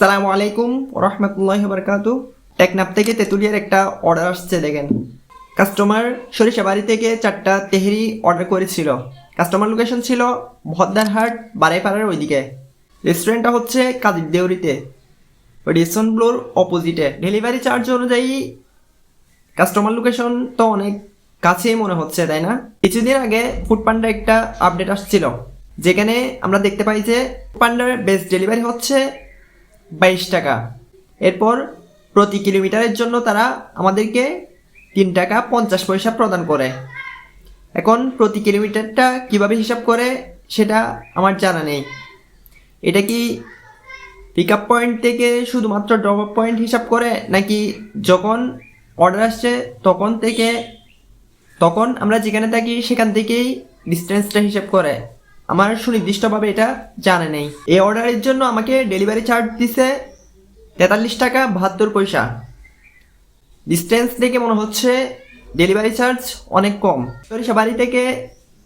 সালামু আলাইকুম রহমতুল্লাহ বরকাতু টেকনাপ থেকে তেঁতুলিয়ার একটা অর্ডার আসছে, দেখেন। কাস্টমার সরিষা বাড়ি থেকে চারটা তেহরি অর্ডার করেছিল। কাস্টমার লোকেশন ছিল ভদ্দারহাট বারাইপাড়ার ওইদিকে। রেস্টুরেন্টটা হচ্ছে কাদির দেউরিতে। রেশন ব্লোর অপোজিটে ডেলিভারি চার্জ অনুযায়ী কাস্টমার লোকেশন তো অনেক কাছেই মনে হচ্ছে, তাই না? কিছুদিন আগে ফুড পান্ডা একটা আপডেট আসছিল। যেখানে আমরা দেখতে পাই যে পান্ডার বেস্ট ডেলিভারি হচ্ছে বাইশ টাকা। এরপর প্রতি কিলোমিটারের জন্য তারা আমাদেরকে তিন টাকা পঞ্চাশ পয়সা প্রদান করে। এখন প্রতি কিলোমিটারটা কীভাবে হিসাব করে সেটা আমার জানা নেই। এটা কি পিক আপ পয়েন্ট থেকে শুধুমাত্র ড্রপ আপ পয়েন্ট হিসাব করে, নাকি যখন অর্ডার আসছে তখন থেকে, তখন আমরা যেখানে থাকি সেখান থেকেই ডিস্টেন্সটা হিসাব করে। আমার সুনির্দিষ্টভাবে এটা জানা নেই। এই অর্ডারের জন্য আমাকে ডেলিভারি চার্জ দিছে তেতাল্লিশ টাকা বাহাত্তর পয়সা। ডিস্টেন্স দেখে মনে হচ্ছে ডেলিভারি চার্জ অনেক কম। সরিষা বাড়ি থেকে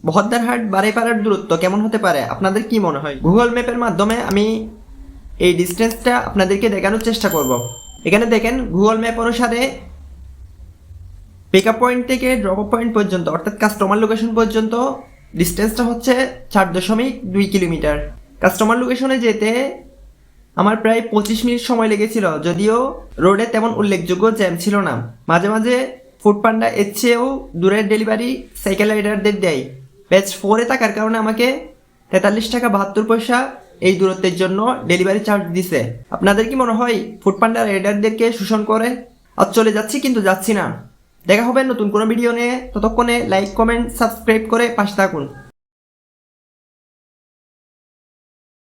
বহদ্দারহাট বাড়িপাড়ার দূরত্ব কেমন হতে পারে, আপনাদের কি মনে হয়? গুগল ম্যাপের মাধ্যমে আমি এই ডিস্টেন্সটা আপনাদেরকে দেখানোর চেষ্টা করব। এখানে দেখেন গুগল ম্যাপ অনুসারে পিক আপ পয়েন্ট থেকে ড্রপ আপ পয়েন্ট পর্যন্ত, অর্থাৎ কাস্টমার লোকেশন পর্যন্ত ডিস্টেন্সটা হচ্ছে চার দশমিক দুই কিলোমিটার। কাস্টমার লোকেশনে যেতে আমার প্রায় পঁচিশ মিনিট সময় লেগেছিল, যদিও রোডে তেমন উল্লেখযোগ্য জ্যাম ছিল না। মাঝে মাঝে ফুড পান্ডা এর চেয়েও দূরের ডেলিভারি সাইকেল রাইডারদের দেয়। ব্যাচ ফোরে থাকার কারণে আমাকে তেতাল্লিশ টাকা বাহাত্তর পয়সা এই দূরত্বের জন্য ডেলিভারি চার্জ দিছে। আপনাদের কি মনে হয় ফুড পান্ডা রাইডারদেরকে শোষণ করে? আর চলে যাচ্ছি, কিন্তু যাচ্ছি না। দেখা হবে নতুন কোনো ভিডিও নিয়ে। ততক্ষণে লাইক কমেন্ট সাবস্ক্রাইব করে পাশে থাকুন।